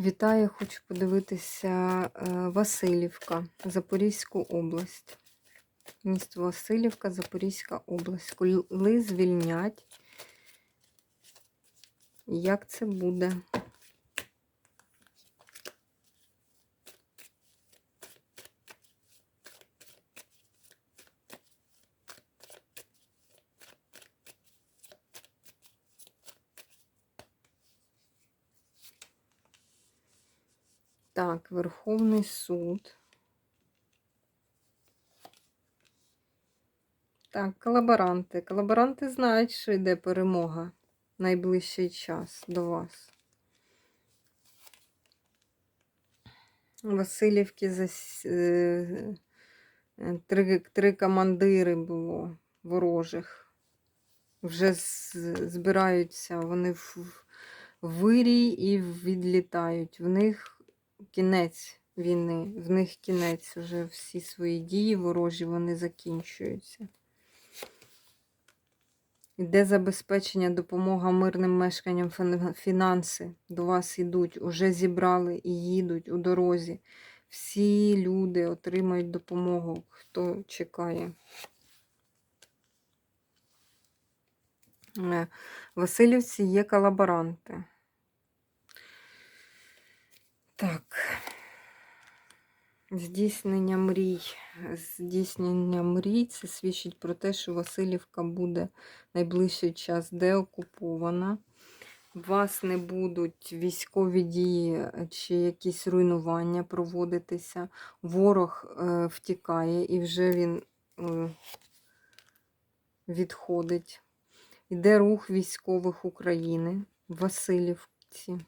Вітаю, хочу подивитися е, Васильівка, Запорізьку область. Місто Васильівка, Запорізька область. Коли звільнять, як це буде? Так, Верховний суд. Так, колаборанти. Колаборанти знають, що йде перемога найближчий час до вас. Васильівки зас... е, три, три командири було ворожих. Вже збираються вони в вирій і відлітають. В них кінець війни, в них кінець уже всі свої дії ворожі вони закінчуються. Йде забезпечення, допомога мирним мешканням, фінанси до вас йдуть, уже зібрали і їдуть у дорозі. Всі люди отримають допомогу, хто чекає. Е, Васильівці є колаборанти. Так. Здійснення мрій. Здійснення мрій це свідчить про те, що Васильівка буде найближчий час деокупована. У вас не будуть військові дії чи якісь руйнування проводитися. Ворог е, втікає і вже він е, відходить. Іде рух військових України в Васильівці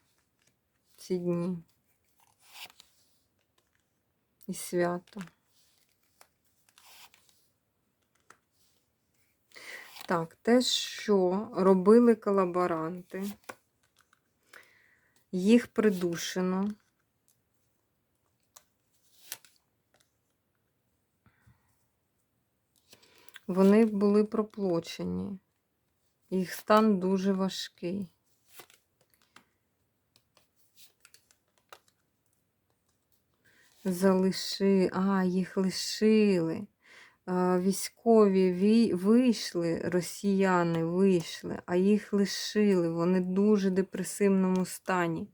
ці дні і свято. Так, те, що робили колаборанти, їх придушено. Вони були проплочені. Їх стан дуже важкий. Залиши, а, їх лишили. Військові вийшли, росіяни вийшли, а їх лишили. Вони в дуже депресивному стані.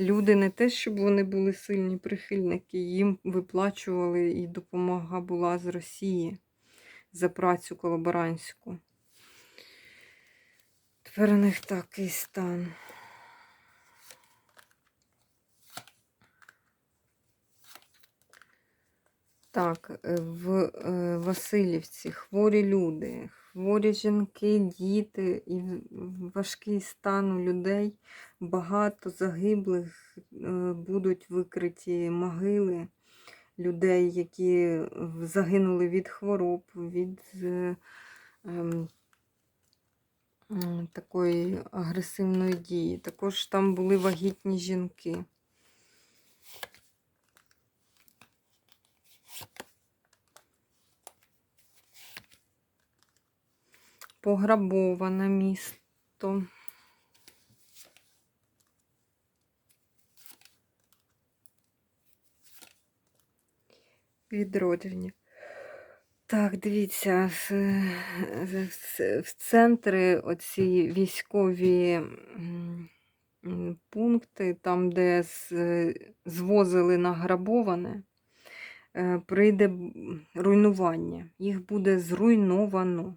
Люди не те, щоб вони були сильні прихильники, їм виплачували і допомога була з Росії за працю колаборантську. Тепер у них такий стан. Так, е, в е, Васильівці хворі люди, хворі жінки, діти і важкий стан у людей. Багато загиблих е, будуть викриті могили людей, які загинули від хвороб, від ем, такої агресивної дії. Також там були вагітні жінки. Пограбоване місто. Відродження. Так, дивіться, в, центри оці військові пункти, там, де звозили награбоване, е, прийде руйнування. Їх буде зруйновано.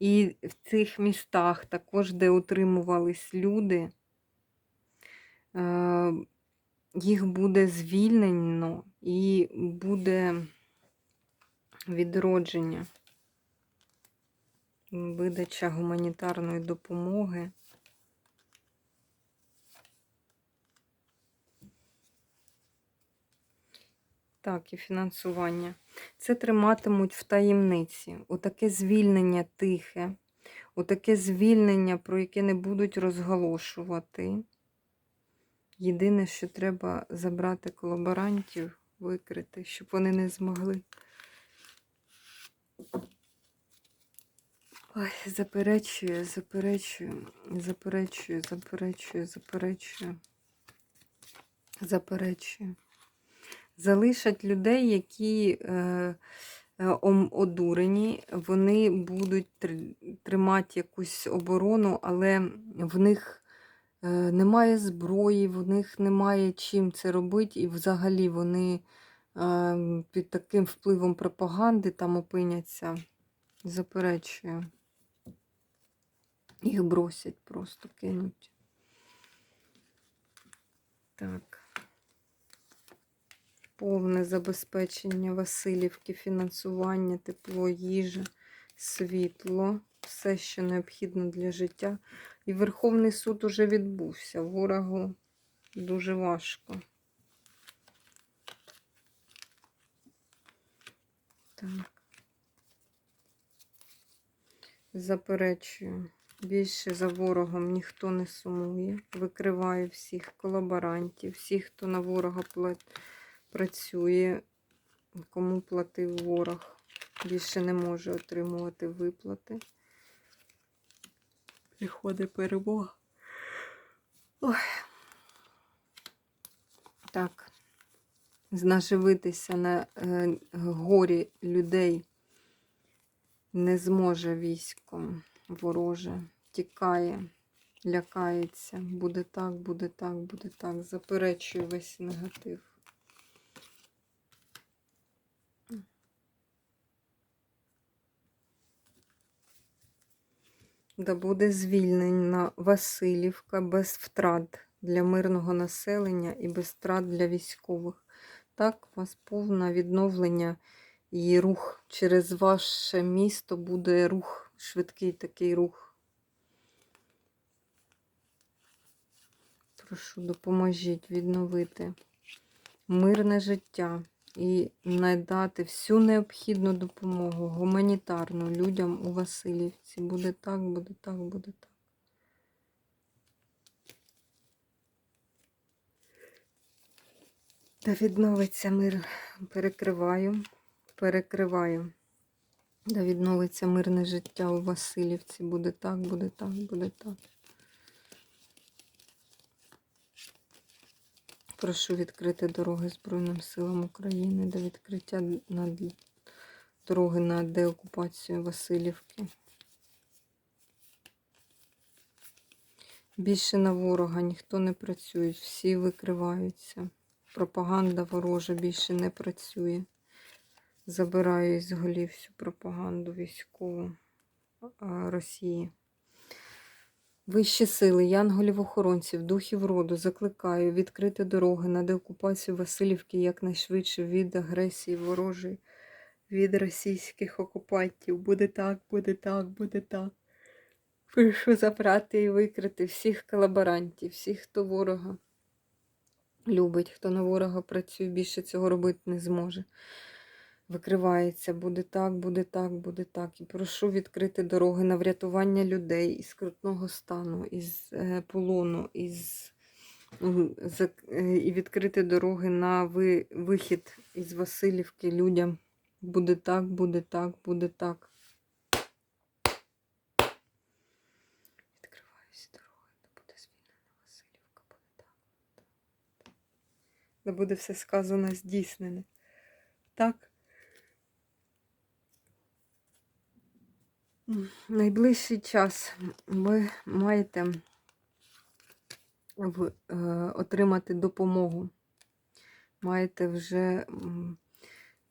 І в цих містах, також, де утримувались люди, е, їх буде звільнено і буде відродження, видача гуманітарної допомоги. Так, і фінансування. Це триматимуть в таємниці. Отаке звільнення тихе, отаке звільнення, про яке не будуть розголошувати. Єдине, що треба забрати колаборантів, викрити, щоб вони не змогли. Ой, заперечую, заперечую, заперечую, заперечую, заперечую. Заперечую. Залишать людей, які е, е, одурені, вони будуть тр- тримати якусь оборону, але в них е, немає зброї, в них немає чим це робити, і взагалі вони е, під таким впливом пропаганди там опиняться. Заперечую. Їх бросять, просто кинуть. Так. Повне забезпечення Васильівки, фінансування, тепло, їжа, світло, все, що необхідно для життя. І Верховний суд уже відбувся. Ворогу дуже важко. Так. Заперечую. Більше за ворогом ніхто не сумує. Викриваю всіх колаборантів, всіх, хто на ворога пла- працює, кому платив ворог. Більше не може отримувати виплати. Приходить перемога. Ой. Так. Знаживитися на е, горі людей не зможе військом вороже. Тікає, лякається. Буде так, буде так, буде так. Заперечую весь негатив. Да буде звільнена Васильівка без втрат для мирного населення і без втрат для військових. Так, у вас повне відновлення і рух через ваше місто буде рух, швидкий такий рух. Прошу, допоможіть відновити мирне життя і надати всю необхідну допомогу гуманітарну людям у Васильівці. Буде так, буде так, буде так. Та відновиться мир. Перекриваю, перекриваю. Да відновиться мирне життя у Васильівці. Буде так, буде так, буде так. Прошу відкрити дороги Збройним силам України до відкриття на дороги на деокупацію Васильівки. Більше на ворога ніхто не працює, всі викриваються. Пропаганда ворожа більше не працює. Забираю із голів всю пропаганду військову Росії. Вищі сили, янголів-охоронців, духів роду закликаю відкрити дороги на деокупацію Васильівки якнайшвидше від агресії ворожої, від російських окупантів. Буде так, буде так, буде так. Прошу забрати і викрити всіх колаборантів, всіх, хто ворога любить, хто на ворога працює, більше цього робити не зможе. Викривається, буде так, буде так, буде так. І прошу відкрити дороги на врятування людей із крутного стану, із е, полону, із, е, і відкрити дороги на ви, вихід із Васильівки людям. Буде так, буде так, буде так. Відкриваюся дороги, де буде звільнена Васильівка, буде так. Де буде все сказано здійснене. Так. Найближчий час ви маєте е, отримати допомогу. Маєте вже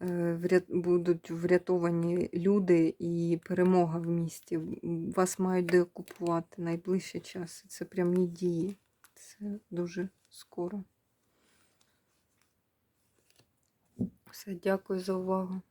е, будуть врятовані люди і перемога в місті. Вас мають деокупувати найближчий час. Це прямі дії. Це дуже скоро. Все, дякую за увагу.